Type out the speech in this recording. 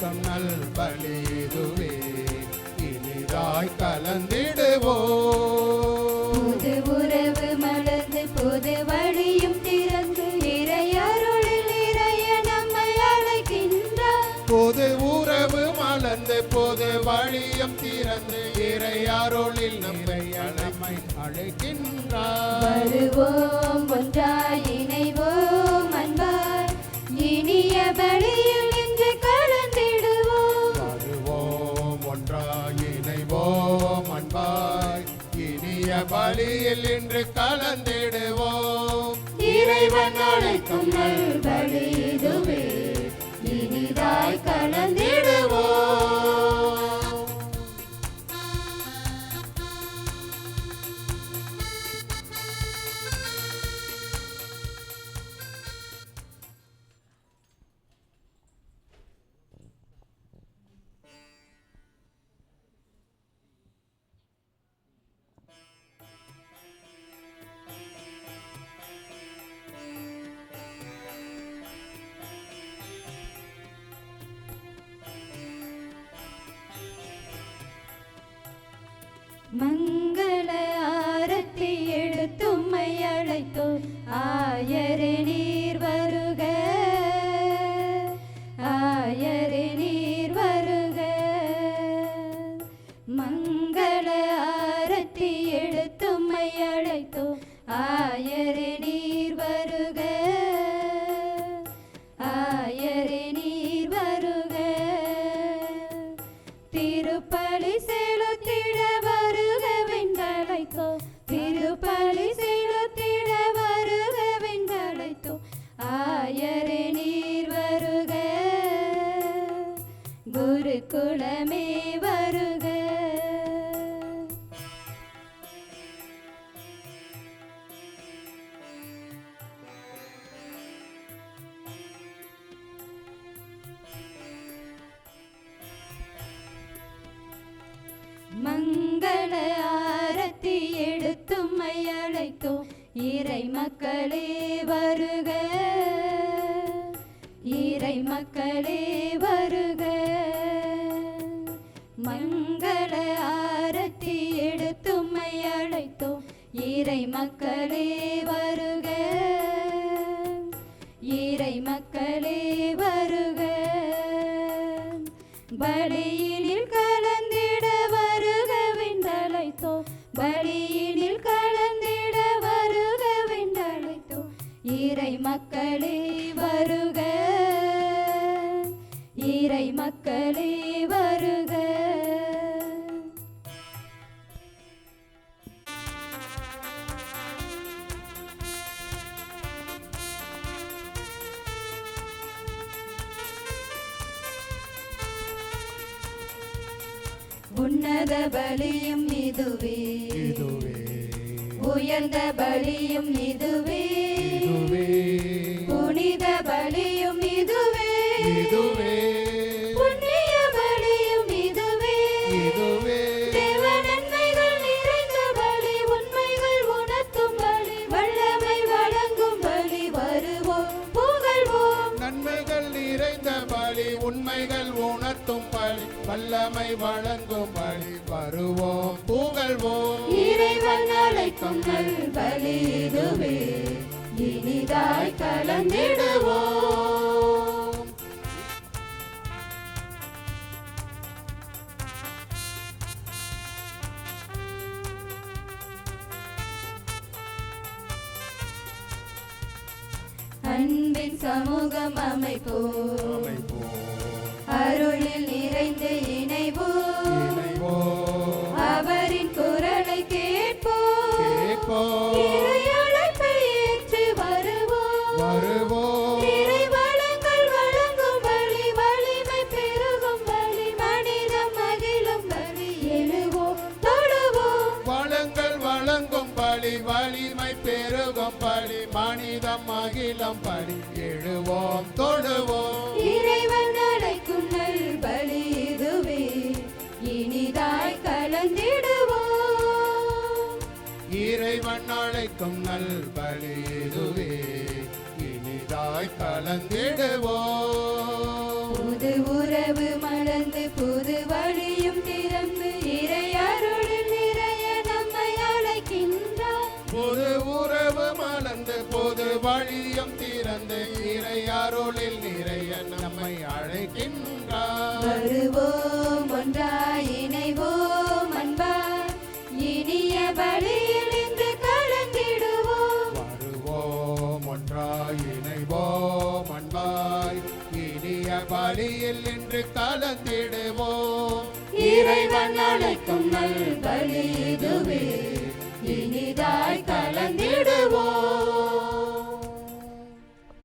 அழைக்கும் நல் பலி இதுவே இனிதாய் கலந்திடுவோம் புது உறவு மலர்ந்து புது வழியும் திறந்து இறையருளில் இறைய நம்மை அழைக்கின்றார் பொது உறவு மலர்ந்து பொது வழியும் திறந்து இறையாரோளில் நம்மை அழமை அழைக்கின்றார் வருவோம் ஒன்றாய் இணைவோம். பலியில் இன்று கலந்திடுவோம். இறைவன் அழைக்கும் நல் இதுவே இனிதாய் கலந்திடுவோம். மங்கள ஆரத்தி எடுத்தும்மை அழைத்தோ ஆயரே நீர் வருக. ஆயரே நீர் வருக. மங்கள ஆரத்தி எடுத்தும்மை அழைத்தோ ஆயரே குருகுலமே வருக. மங்கள ஆரத்தி எடுத்தும்மை அழைத்தோம் இறை மக்களே வருக. இறை மக்களே வருக. இறை மக்களே வரும் உன்னத பலியும் இதுவே. இதுவே. உயர்ந்த பலியும் இதுவே. இதுவே. புனித பலியும் இதுவே. உண்மைகள் உணர்த்தும் பலி வல்லமை வழங்கும் பலி வருவோம் புகழ்வோம். இறைவன் அழைக்கும் இதுவே. இனிதாய் கலந்திடுவோம். அன்பின் சமூகம் அமைப்போம். அமைப்போம், அருளில் நிறைந்து இணைவோம், அவரின் குரலை கேட்போம். கேட்போம், இறை அழைப்பை ஏற்று வழங்கும் பலி வலிமை பெருகும் பலி மனிதம் மகிழும் பலி எழுவோம் தொழுவோம். நல் பலி இதுவே இனிதாய் கலந்திடுவோம். உறவு மலர்ந்து புது வழியும் திறந்து இறை அருளில் நிறைய நம்மை அழைக்கின்றார் புது உறவு மலர்ந்து புது வழியும் திறந்து இறை அருளில் நிறைய நம்மை அழைக்கின்றார் வருவோம். பலியில் என்று கலந்திடுவோம் இறைவன் அழைக்கும் நல் பலி இதுவே. இனிதாய் கலந்திடுவோம்.